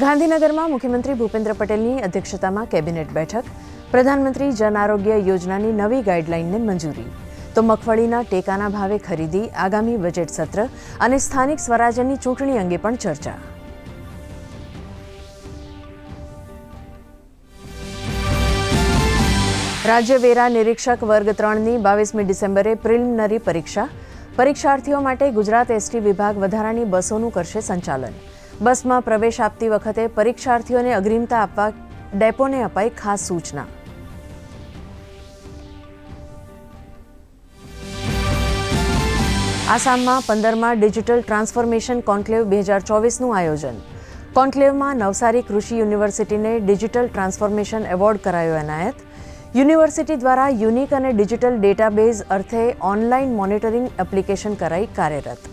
ગાંધીનગરમાં મુખ્યમંત્રી ભૂપેન્દ્ર પટેલની અધ્યક્ષતામાં કેબિનેટ બેઠક. પ્રધાનમંત્રી જન આરોગ્ય યોજનાની નવી ગાઈડલાઈનને મંજૂરી. તો મગફળીના ટેકાના ભાવે ખરીદી, આગામી બજેટ સત્ર અને સ્થાનિક સ્વરાજ્યની ચૂંટણી અંગે પણ ચર્ચા. રાજ્ય વેરા નિરીક્ષક વર્ગ ત્રણની બાવીસમી ડિસેમ્બરે પ્રિલિમિનરી પરીક્ષા. પરીક્ષાર્થીઓ માટે ગુજરાત એસટી વિભાગ વધારાની બસોનું કરશે સંચાલન. બસમાં પ્રવેશ આપતી વખતે પરીક્ષાર્થીઓને અગ્રિમતા આપવા ડેપોને અપાઈ ખાસ સૂચના. આસામમાં પંદરમાં ડિજિટલ ટ્રાન્સફોર્મેશન કોન્ક્લેવ બે હજાર ચોવીસનું આયોજન. કોન્ક્લેવમાં નવસારી કૃષિ યુનિવર્સિટીને ડિજિટલ ટ્રાન્સફોર્મેશન એવોર્ડ કરાયો એનાયત. યુનિવર્સિટી દ્વારા યુનિક અને ડિજિટલ ડેટાબેઝ અર્થે ઓનલાઈન મોનિટરિંગ એપ્લિકેશન કરાઈ કાર્યરત.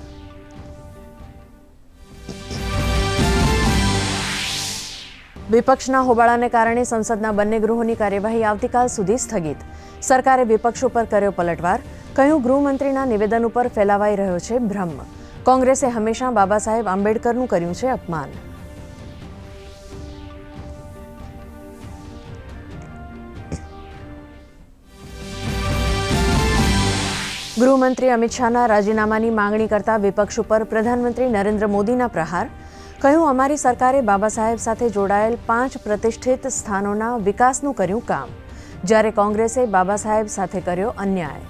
વિપક્ષના હોબાળાને કારણે સંસદના બંને ગૃહોની કાર્યવાહી આવતીકાલ સુધી સ્થગિત. સરકારે વિપક્ષ ઉપર કર્યો પલટવાર. કહ્યું, ગૃહમંત્રીના નિવેદન ઉપર ફેલાવાઈ રહ્યો છે ભ્રમ. કોંગ્રેસે હંમેશા બાબા સાહેબ આંબેડકરનું કર્યું છે અપમાન. ગૃહમંત્રી અમિત શાહના રાજીનામાની માંગણી કરતા વિપક્ષ ઉપર પ્રધાનમંત્રી નરેન્દ્ર મોદીના પ્રહાર. કહ્યું, અમારી સરકારે બાબા સાહેબ સાથે જોડાયેલ પાંચ પ્રતિષ્ઠિત સ્થાનોના વિકાસનું કર્યું કામ. જ્યારે કોંગ્રેસે બાબા સાહેબ સાથે કર્યો અન્યાય.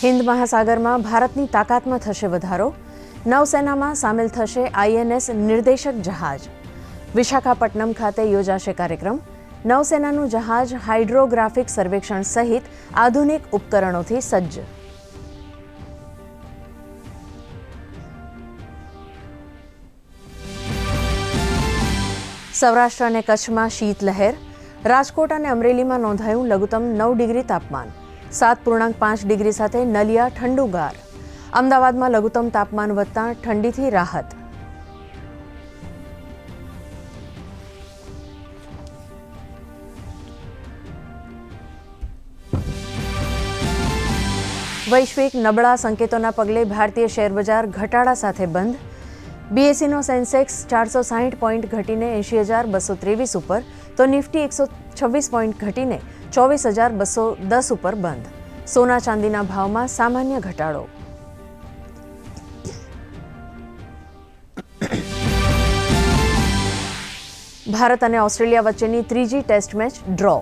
હિન્દ મહાસાગરમાં ભારતની તાકાતમાં થશે વધારો. નૌસેનામાં સામેલ થશે આઈએનએસ નિર્દેશક જહાજ. વિશાખાપટ્ટનમ ખાતે યોજાશે કાર્યક્રમ. નૌસેનાનું જહાજ હાઇડ્રોગ્રાફિક સર્વેક્ષણ સહિત આધુનિક ઉપકરણોથી સજ્જ. સૌરાષ્ટ્ર અને કચ્છમાં શીતલહેર. રાજકોટ અને અમરેલીમાં નોંધાયું લઘુત્તમ નવ ડિગ્રી તાપમાન. સાત પૂર્ણાંક પાંચ ડિગ્રી સાથે નલિયા ઠંડુગાર. અમદાવાદમાં લઘુત્તમ તાપમાન વધતા ઠંડીથી રાહત. વૈશ્વિક નબળા સંકેતોના પગલે ભારતીય શેરબજાર ઘટાડા સાથે બંધ. બીએસસીનો સેન્સેક્સ ચારસો સાહીઠ પોઈન્ટ ઘટીને એંશી હજાર બસો ત્રેવીસ ઉપર, તો નિફ્ટી એકસો છવ્વીસ પોઈન્ટ ઘટીને ચોવીસ હજાર બસો દસ ઉપર બંધ. સોના ચાંદીના ભાવમાં સામાન્ય ઘટાડો. ભારત અને ઓસ્ટ્રેલિયા વચ્ચેની ત્રીજી ટેસ્ટ મેચ ડ્રો.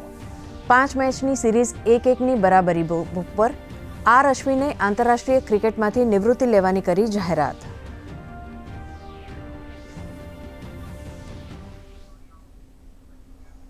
પાંચ મેચની સિરીઝ એક એકની બરાબરી ઉપર, આર અશ્વિને આંતરરાષ્ટ્રીય ક્રિકેટમાંથી નિવૃત્તિ લેવાની કરી જાહેરાત.